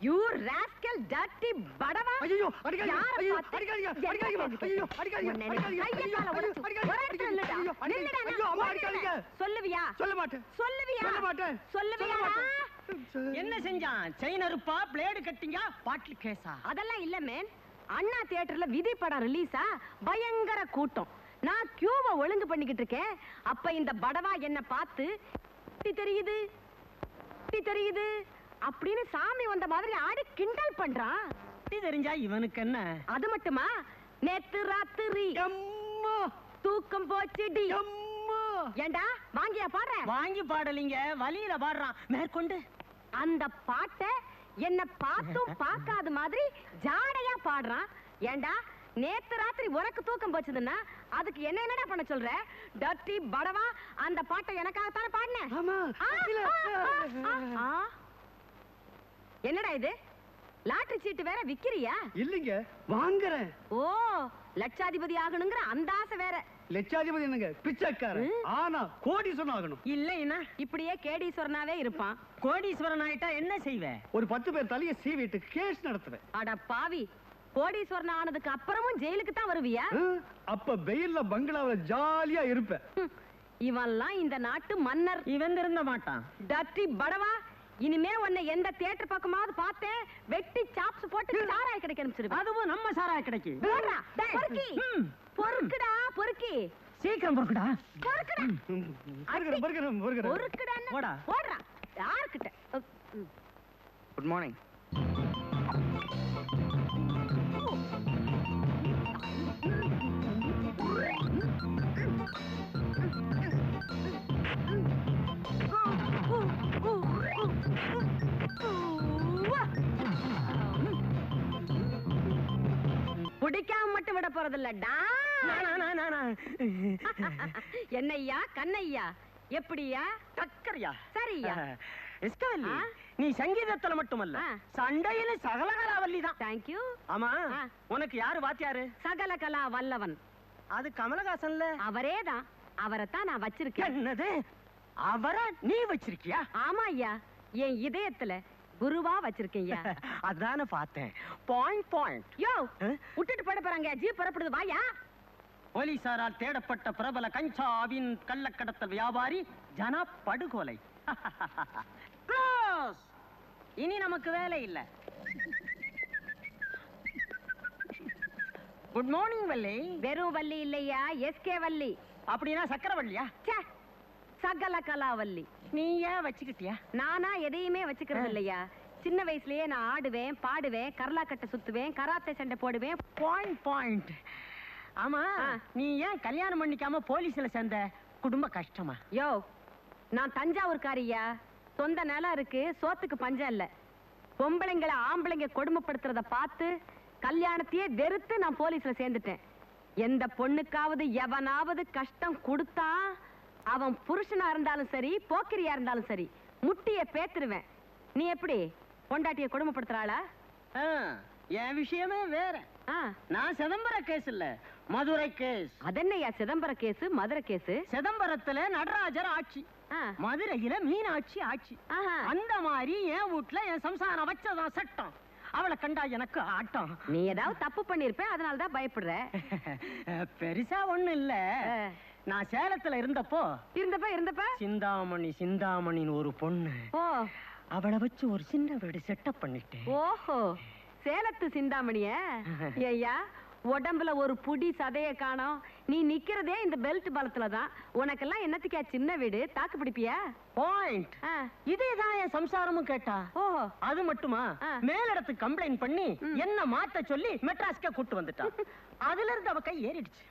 You rascal dirty Padwa ஐயோ, அடிக்காதீங்க, ஐயோ? அடிக்காதீங்க, ஐயோ? அடிக்காதீங்க, உன்னை அடிக்காதீங்க, ஐயோ, உடைச்சு, அடிக்காதீங்க, நில்லுடா. ஐயோ, நில்லுடா, அம்மா, அடிக்காதீங்க. சொல்லுவியா? சொல்ல மாட்டேன் சொல்லுவியா? சொல்ல மாட்டேன் சொல்லுவியா. என்ன செஞ்சான்? செயின் அறுப்பா? பிளேடு கட்டிங்க? பாட்டில் கேஸா அதெல்லாம் இல்ல மேன் அண்ணா தியேட்டர்ல விதி படம் ரிலீஸா பயங்கர கூட்டம். நான் கியூவை ஒழுங்கு பண்ணிக்கிட்டு இருக்கேன். அப்ப இந்த படவா என்ன பார்த்து "இப்படி தெரியுது? தெரியுது? அப்படின்னு சாமி வந்த மாதிரி ஆடி கிண்டல் பண்றான் கட்டி தெரிஞ்சா இவனுக்கு என்ன? அது மட்டுமா? நேத்து ராத்திரி. தூக்கம் போச்சுடி. ஏண்டா வாங்கியா பாடுற? வாங்கி பாடலிங்க வலியில பாடுறான். மேற்கொண்டு. அந்த பாட்டை என்ன பார்த்தும் பார்க்காத மாதிரி ஜாடையா பாடுறான். ஏண்டா நேத்து ராத்திரி உனக்கு தூக்கம் போச்சுதுன்னா அதுக்கு என்ன என்னடா பண்ண சொல்ற? டர்ட்டி படவா அந்த பாட்டை எனக்காகத்தானே பாடினேன் என்னடா இது? லாட்டரி சீட்டு வேற விக்கிறியா? இல்லைங்க வாங்குறேன். ஓ லட்சாதிபதி ஆகணுங்கிற அந்த ஆசை வேற. லட்சாதிபதி என்னங்க பிச்சைக்காரன். ஆனா கோடீஸ்வரன் ஆகணும். இல்லைன்னா இப்படியே கேடீஸ்வரனாவே இருப்பான். கோடீஸ்வரன் ஆயிட்டா என்ன செய்வ ஒரு பத்து பேர் தலைய சீவிட்டு கேஸ் நடத்துவேன். அட பாவி கோடீஸ்வரன் ஆனதுக்கு அப்புறமும் ஜெயிலுக்கு தான் வருவியா? அப்ப வெயில்ல பங்களாவுல ஜாலியா இருப்பேன். ஹம், இவன்லாம் இந்த நாட்டு மன்னர். இவன் திருந்த மாட்டான். டர்ட்டி படவா? இனிமே உன்னை எந்த தியேட்டர் பக்கமாவது பார்த்தேன் வெட்டி சாப்ஸ் போட்டு சாராய கிடைக்க அனுப்பிச்சிருவேன். அதுவும் நம்ம சாரா கிடைக்கு. போடுறா, பொறுக்கி. பொறுக்குடா பொறுக்கி. சீக்கிரம் பொறுக்குடா. பொறுக்குடா. போடுறா யாருக்கிட்ட அஹ், ம். குட் மார்னிங் பிடிக்காம மட்டும் விட போறதில்லடா. என்னய்யா கண்ணையா? எப்படியா? டக்கரியா சரியா. இஸ்கவல்லி ஆ? நீ சங்கீதத்துல மட்டுமல்ல. சண்டையில சகலகலாவல்லி தான். தேங்க்யூ ஆமா. உனக்கு யாரு வாத்தியாரு? சகல கலா வல்லவன். அது கமலஹாசன்ல. அவரேதான் அவரைத்தான் நான் வச்சிருக்கேன். என்னது? அவரை நீ வச்சிருக்கியா? ஆமா ஐயா என் இதயத்துல குருவா வச்சிருக்கேன் ஐயா அதானே பார்த்தேன். பாயிண்ட் பாயிண்ட் யோ? விட்டுட்டு போயிட போறாங்க. ஜீப் புறப்படுது. வாயா. போலீசாரால் தேடப்பட்ட பிரபல கஞ்சாவின் கள்ளக்கடத்தல் வியாபாரி ஜனா படுகொலை Close. இனி நமக்கு வேலை இல்ல. Good morning Valli. வெறும் வள்ளி இல்லையா? எஸ்கே வள்ளி. அப்படின்னா சக்கரவள்ளியா? ச்சே, சகல கலாவல்லி. நீ ஏன் வச்சுக்கிட்டியா? நானா எதையுமே வச்சுக்கிறது இல்லையா? சின்ன வயசுலயே நான் ஆடுவேன் பாடுவேன் கரலாக்கட்டை சுத்துவேன் கராத்தே சண்டை போடுவேன். பாயிண்ட் பாயிண்ட் ஆமா. நீ ஏன் கல்யாணம் பண்ணிக்காம போலீஸ்ல சேர்ந்த குடும்ப கஷ்டமா? யோ நான் தஞ்சாவூர்காரியா? சொந்த நிலம் இருக்கு சோத்துக்கு பஞ்சம் இல்ல. பொம்பளைங்களை ஆம்பளைங்க கொடுமைப்படுத்துறத பார்த்து கல்யாணத்தையே வெறுத்து நான் போலீஸ்ல சேர்ந்துட்டேன். எந்த பொண்ணுக்காவது எவனாவது கஷ்டம் கொடுத்தா அவன் புருஷனா இருந்தாலும் சரி போக்கிரியா இருந்தாலும் சரி முட்டிய பேத்துருவேன். நீ எப்படி? பொண்டாட்டிய கொடுமைப்படுத்துறாளா? ஆ, என் விஷயமே வேற. நான் சிதம்பர கேஸ் இல்ல மதுரை கேஸ் அதென்னையா சிதம்பர கேஸ் மதுரை கேஸ் சிதம்பரத்துல நடராஜர் ஆட்சி மதுரையில மீனாட்சி ஆட்சி. அந்த மாதிரி என் வீட்டுல என் சம்சாரம் வச்சதான் சட்டம். அவளை கண்டா எனக்கு ஆட்டம். நீ ஏதாவது தப்பு பண்ணிருப்ப அதனால தான் பயப்படுற. பெருசா ஒண்ணு இல்ல. நான் சேலத்துல இருந்தப்போ இருந்தப்ப இருந்தப்ப? சிந்தாமணி சிந்தாமணின்னு ஒரு பொண்ணு. ஓ. அவளை வச்சு ஒரு சின்ன வீடு செட்டப் பண்ணிட்டேன். ஓஹோ. சேலத்து சிந்தாமணிய? ஐயா உடம்புல ஒரு புடி சதைய காணோம். நீ நிக்கிறதே இந்த பெல்ட் பலத்துல தான். உனக்கெல்லாம் என்னத்துக்கா சின்ன வீடு? தாக்கு பிடிப்பியா? பாயிண்ட் ஆ, இதேதான் என் சம்சாரமும் கேட்டா. ஓஹோ. அது மட்டுமா. மேலிடத்துக்கு கம்ப்ளைண்ட் பண்ணி என்ன மாத்த சொல்லி மெட்ராஸ்க்கே கூட்டு வந்துட்டா அதுல இருந்து அவ கை ஏறிடுச்சு.